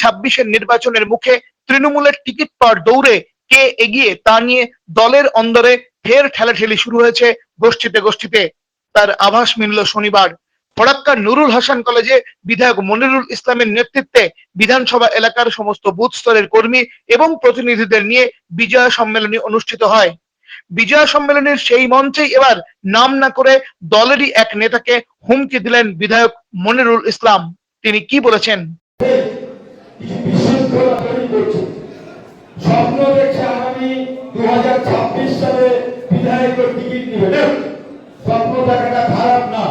ছাব্বিশের নির্বাচনের মুখে তৃণমূলের টিকিট পাওয়ার দৌড়ে কে এগিয়ে তা নিয়ে দলের অন্দরে ফের ঠেলাঠেলি শুরু হয়েছে গোষ্ঠীতে গোষ্ঠীতে। তার আভাস মিলল শনিবার। ফরাক্কার নুরুল হাসান কলেজে বিধায়ক মনিরুল ইসলামের নেতৃত্বে বিধানসভা এলাকার সমস্ত বুথ স্তরের কর্মী এবং প্রতিনিধিদের নিয়ে বিজয়া সম্মেলনী অনুষ্ঠিত হয়। বিজয়া সম্মেলনের সেই মঞ্চেই এবার নাম না করে দলেরই এক নেতাকে হুমকি দিলেন বিধায়ক মনিরুল ইসলাম। তিনি কি বলেছেন? স্বপ্ন দেখছে আগামী দু হাজার ছাব্বিশ সালে টিকিট নেবে স্বপ্ন দেখাটা খারাপ না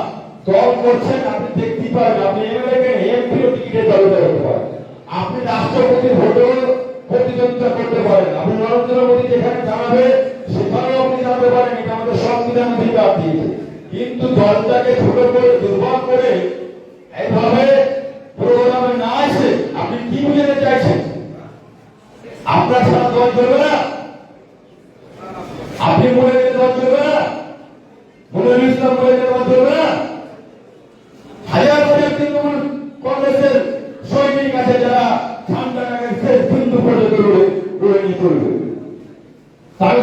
দল করছেন আপনি দেখতে পারেন আপনি এমএলএ টিকিটে পারেন আপনি ভোটেও প্রতিদ্বন্দ্বিতা করতে পারেন। আপনি নরেন্দ্র মোদী যেখানে জানাবে সেখানেও আপনি জানাতে পারেন এটা আমাদের সংবিধান অধিকার দিয়েছে কিন্তু দলটাকে ছোট করে, দুর্বল করে এইভাবে প্রোগ্রামে না আসে আপনি কি বুঝাতে চাইছেন? আপনার সারা দল চলবে না। আপনি মনে গেলে দল চলবে না। মনে ইসলাম মনে গেলে দল চলবে না। হাজার হাজার তৃণমূল কংগ্রেসের সৈনিক আছে যারা ঠান্ডাটাকে শেষ বিন্দু পর্যন্ত লড়ে লড়ে নিয়ে চলবে। তাহলে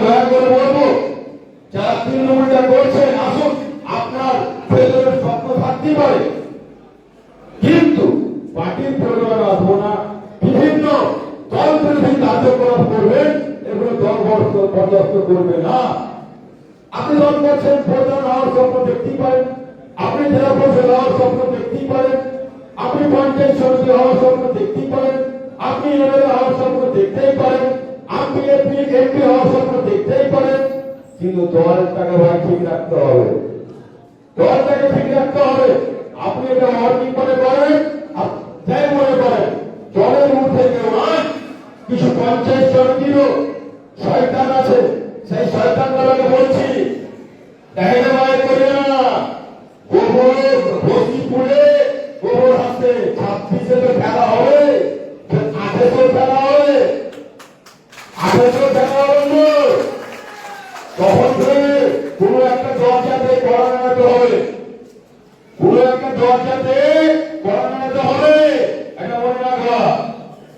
পার্টির প্রোগ্রামে আসব না। বিভিন্ন দল বিরোধী কার্যক্রম করবেন, এগুলো দল বরদাস্ত করবে না। আপনি দল করছেন প্রধান হওয়ার স্বপ্ন দেখতেই পারেন, আপনি জেলা পরিষদ হওয়ার স্বপ্ন দেখতেই পারেন, আপনি পঞ্চায়েত সমিতি হওয়ার স্বপ্ন দেখতেই পারেন, আপনি এমএলএ হওয়ার স্বপ্ন দেখতেই পারেন, আপনি এমপি এমপি হওয়ার স্বপ্ন দেখতেই পারেন, কিন্তু দলের টাকা ভাই ঠিক রাখতে হবে। দলটাকে ঠিক রাখতে হবে। আপনি এটা অর্জন করে আপ- যাই মনে করেন দলের ঊর্ধ্বে কেউ নয় কিছু পঞ্চায়েত সমিতিরও শয়তান আছে, সেই শয়তান শয়তানগুলোকে বলছি মায়ের করি না গোবর বস্তিপুরে গোবর হাসতে ছাব্বিশে তো খেলা হবে আঠেরো খেলা হবে আঠেরো খেলা হবে। তখন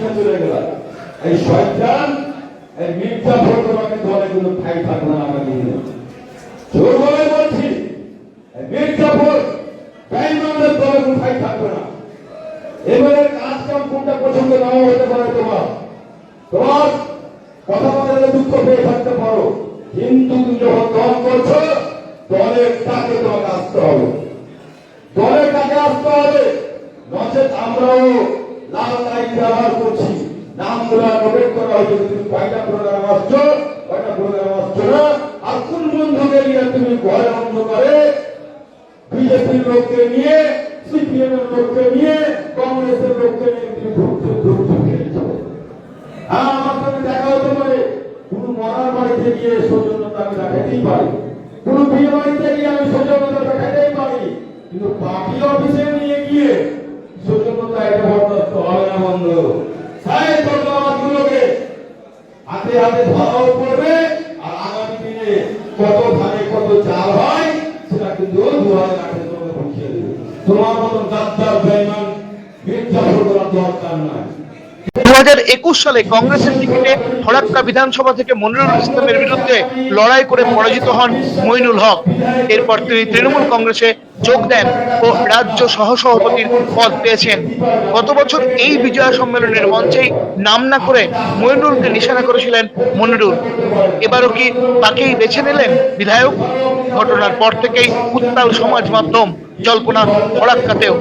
গান চলে গেল এই শয়তান, এই মির্জা ভোট দলে কোনো ঠাই থাকবে না আমাকে দিনে জোর বলে বলছি মির্জা ভোট বেঈমানদের দলে কোনো ঠাই থাকবে না। এবারে কাজ কোনটা পছন্দ নাও হতে পারে তোমার। তোমার কথা বলে দুঃখ পেয়ে থাকতে পারো। কিন্তু তুমি যখন দল করছ দলের টাকে তোমাকে আসতে হবে? দলের টাকে আসতে হবে? নচেত আমরাও লাল লাইট করছি নামগুলো নোটেট করা হয়েছে তুমি কয়টা প্রোগ্রাম আসছো কয়টা প্রোগ্রাম আসছো না আর কোন বন্ধুকে নিয়ে তুমি ঘরে বন্ধ বিজেপির লোককে নিয়ে, সিপিএম এর লোককে নিয়ে, কংগ্রেসের লোককে নিয়ে তুমি ঘুরতে ঘুরতে ফিরেছো হ্যাঁ আমার সঙ্গে দেখা হতে পারে। কোন মরার বাড়িতে গিয়ে সৌজন্যতা আমি দেখাতেই পারি। কোন বিয়ে বাড়িতে গিয়ে আমি সৌজন্যতা দেখাতেই পারি। কিন্তু পার্টি অফিসে নিয়ে গিয়ে সৌজন্যতা এটা বরদাস্ত হবে না, বন্ধ। সাই বদলামাতগুলোকে হাতে হাতে ধরাও পড়বে, আর আগামী দিনে কত ধানে কত চাল হয়, সেটা কিন্তু দু হাজার আঠেরো তোমার মতন গাদ্দার বেমান মির্জাফর করার দরকার নাই। দু সালে কংগ্রেসের টিকিটে ফরাক্কা বিধানসভা থেকে মনিরুল ইসলামের বিরুদ্ধে লড়াই করে পরাজিত হন মইনুল হক। এরপর তিনি তৃণমূল কংগ্রেসে যোগ দেন ও রাজ্য সহসভাপতির পদ পেয়েছেন। গত বছর এই বিজয়া সম্মেলনের মঞ্চেই নাম না করে মইনুলকে নিশানা করেছিলেন মনিরুল। এবারও কি তাকেই বেছে নিলেন বিধায়ক? ঘটনার পর থেকেই উত্তাল সমাজ মাধ্যম জল্পনা ফরাক্কাতেও